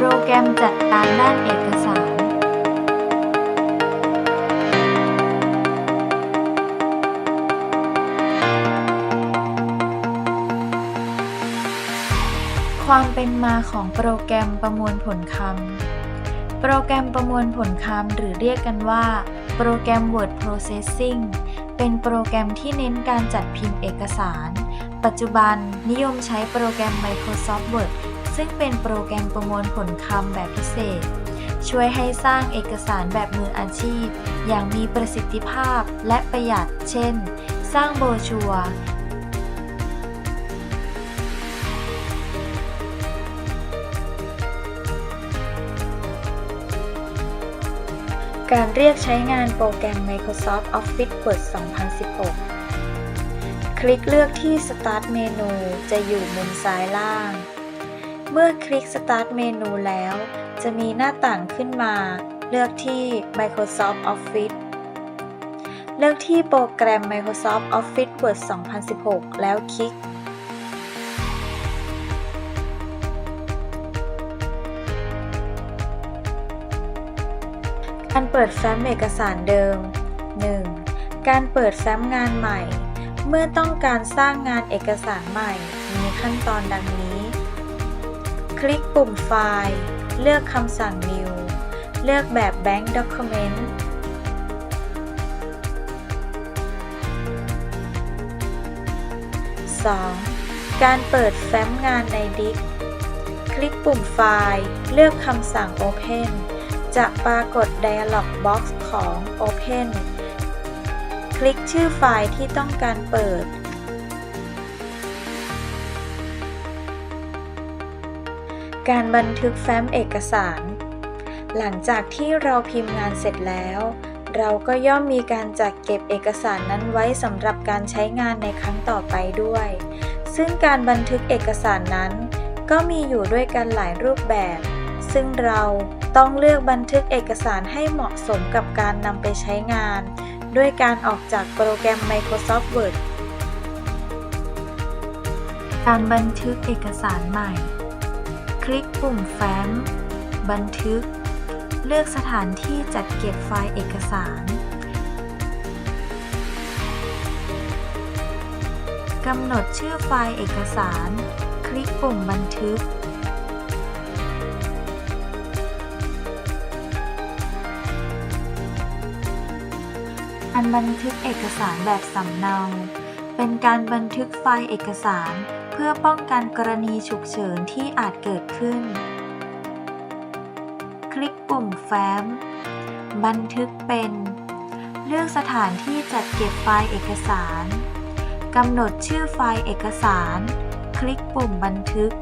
โปรแกรมจัดการด้านเอกสารความเป็นมาของโปรแกรมประมวลผลคำ โปรแกรมประมวลผลคำหรือเรียกกันว่า โปรแกรม Word Processing เป็นโปรแกรมที่เน้นการจัดพิมพ์เอกสาร ปัจจุบันนิยมใช้โปรแกรม Microsoft Word ซึ่งเป็นโปรแกรมประมวลผลคำแบบพิเศษ ช่วยให้สร้างเอกสารแบบมืออาชีพ อย่างมีประสิทธิภาพและประหยัด เช่น สร้างโบรชัวร์การเรียกใช้งานโปรแกรม Microsoft Office Word 2016 คลิกเลือกที่ Start เมนูจะอยู่มุมซ้ายล่าง เมื่อคลิก Start เมนูแล้ว จะมีหน้าต่างขึ้นมา เลือกที่ Microsoft Office เลือกที่โปรแกรม Microsoft Office Word 2016 แล้วคลิก การเปิดแฟ้มเอกสารเดิม 1. การเปิดแฟ้มงานใหม่ เมื่อต้องการสร้างงานเอกสารใหม่ มีขั้นตอนดังนี้ คลิกปุ่มไฟล์ เลือกคำสั่ง New เลือกแบบ Blank Document 2. การเปิดแฟ้มงานในดิสคลิกปุ่มไฟล์ เลือกคำสั่ง Open จะปรากฏ Dialog Box ของ Open คลิกชื่อไฟล์ที่ต้องการเปิด การบันทึกแฟ้มเอกสาร หลังจากที่เราพิมพ์งานเสร็จแล้ว เราก็ย่อมมีการจัดเก็บเอกสารนั้นไว้สำหรับการใช้งานในครั้งต่อไปด้วย ซึ่งการบันทึกเอกสารนั้น ก็มีอยู่ด้วยกันหลายรูปแบบ ซึ่งเราต้องเลือกบันทึกเอกสารให้เหมาะสมกับการนำไปใช้งาน ด้วยการออกจากโปรแกรม Microsoft Word การบันทึกเอกสารใหม่ ลิกปุ่มแฟ้ม บันทึก เลือกสถานที่จัดเก็บไฟล์เอกสารกำหนดชื่อไฟล์เอกสาร คลิกปุ่มบันทึก การบันทึกเอกสารแบบสำเนา เป็นการบันทึกไฟล์เอกสาร พื่อป้องกันกรณีฉุกเฉินที่อาจเกิดขึ้น คลิกปุ่มแฟ้ม บันทึกเป็น เลือกสถานที่จัดเก็บไฟล์เอกสารกำหนดชื่อไฟล์เอกสาร คลิกปุ่มบันทึก